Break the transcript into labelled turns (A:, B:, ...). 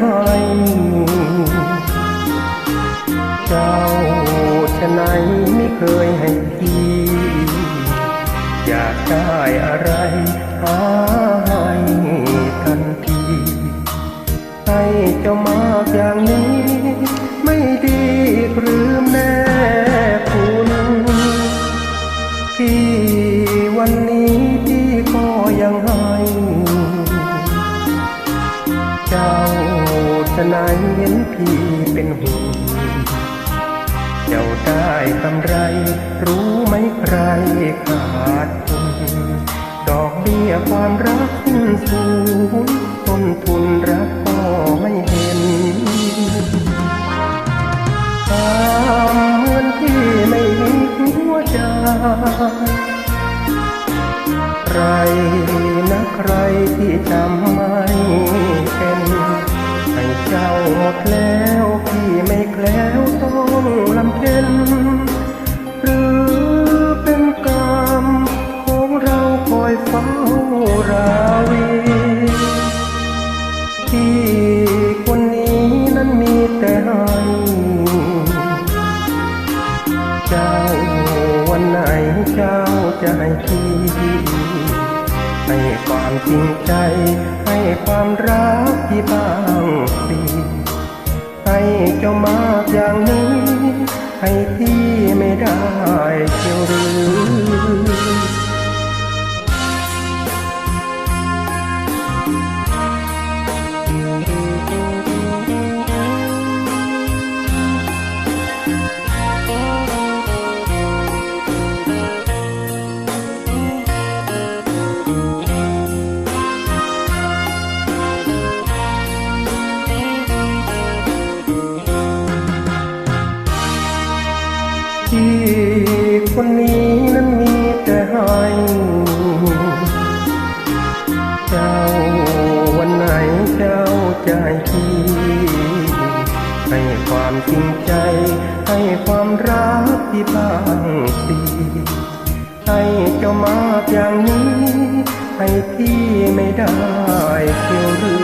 A: ให้เจ้าชะไหนไม่เคยให้พี่อยากได้อะไรหาให้ทันทีให้เจ้ามาอย่างนี้ ไม่ดีหรือ เจ้าจะไหนเห็นพี่เป็นห่วงเจ้าได้กำไร รู้ไหมใครขาดทุนดอกเบี้ยความรักขึ้นสูงต้นทุนรักก็ไม่เห็นตามเหมือนที่ไม่มีหัวใจใครนะใครที่จำไม่ หมดแล้วพี่ไม่แคล้วต้องลำเพ็ญหรือเป็นกรรมของเราคอยเฝ้าราวีที่คนนี้นั้นมีแต่ให้เจ้าวันไหนเจ้าจะให้พี่ให้ความจริงใจ ให้ความรักที่บางปี ให้เจ้ามากอย่างนี้ ให้พี่ไม่ได้เชียวหรือ ที่คนนี้นั้นมีแต่ให้เจ้าวันไหนเจ้าใจพี่ให้ความจริงใจ ให้ความรักที่บางปลีให้เจ้ามาอย่างนี้ ให้พี่ไม่ได้เที่ยวหรือ